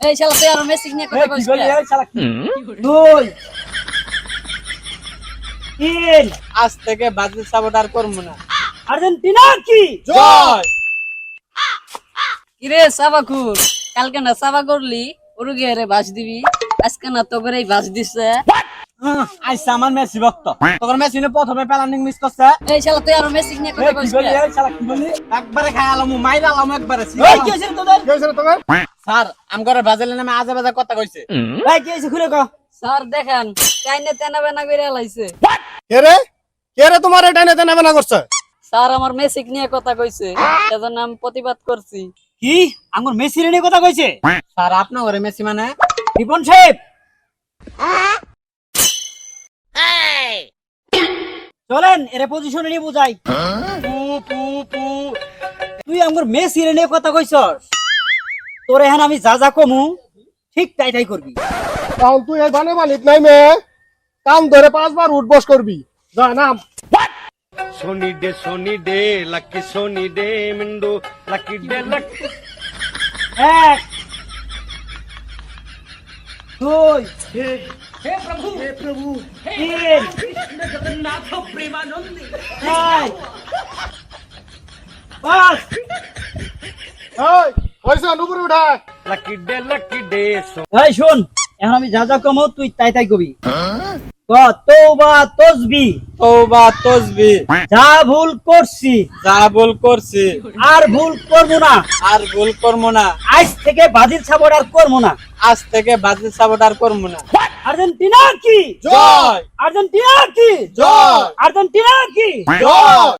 এই শালা তুই আর মেসি নিয়ে কথা বলছিস? এই শালা কি? দুই। তিন। আজ থেকে বাজে সাপোর্ট আর করব না। আর্জেন্টিনা কি? জয়। কিরে সাবাকুর কালকে না সাবা করলি? উরুগিয়ারে বাস দিবি। আজকে না তো করেই বাস দিছে। আইসা আমার মেসি ভক্ত। তোর মেসি নে প্রথমে প্যালান্ডিং মিস করছে। এই শালা তুই আর মেসি নিয়ে কথা কইছিস এই শালা কি বলি? একবারে খাই আলাম মাইর আলাম একবারে এই, কি হয়েছে রে তোদের? স্যার আম করে ব্রাজিলের নামে আজে বাজে কথা কইছে। এই, কি হয়েছে? খুলে কও। স্যার দেখেন তেনা বেনা করে লাইছে। কে রে? কে রে তোমার এটা নেতে নেবে না করছে? স্যার আমার মেসিক নিয়ে কথা কইছে। সেজন্য আমি প্রতিবাদ করছি। কি? আমার মেসি নিয়ে কথা কইছে? স্যার আপনার ঘরে মেসি মানে? রিপন সাহেব! চলেন এর পজিশনে নিয়ে বুঝাই। তুই আমার মেসি নিয়ে কথা কইছস? তোর এখন আমি যা যা কমু ঠিক তাই তাই করবি। কারণ তুই এই বানে বানিত নাই মে? কাম ধরে পাঁচবার উঠবস করবি। যা নাম। Soni day Soni day lucky Soni day মিন্ডু। Lucky day Lucky. এক দুই হে প্রভু! হে প্রভু! তিন জগন্নাথ প্রেমানন্দী। চার পাঁচ এই হইছে নুপুরে উঠা লাকি ডে লাকি ডে এই শুন এখন আমি যা যা কমাও তুই তাই তাই কবি। ক তৌবা তসবি? তৌবা তসবি। যা ভুল করছি যা ভুল করছি। আর ভুল করব না। আর ভুল করব না। আজ থেকে বাজির সাপোর্ট আর করব না। আজ থেকে ব্রাজিল সাপোর্ট আর করব না। আর্জেন্টিনা কি? জয়। আর্জেন্টিনা কি? জয়। আর্জেন্টিনা কি? জয়।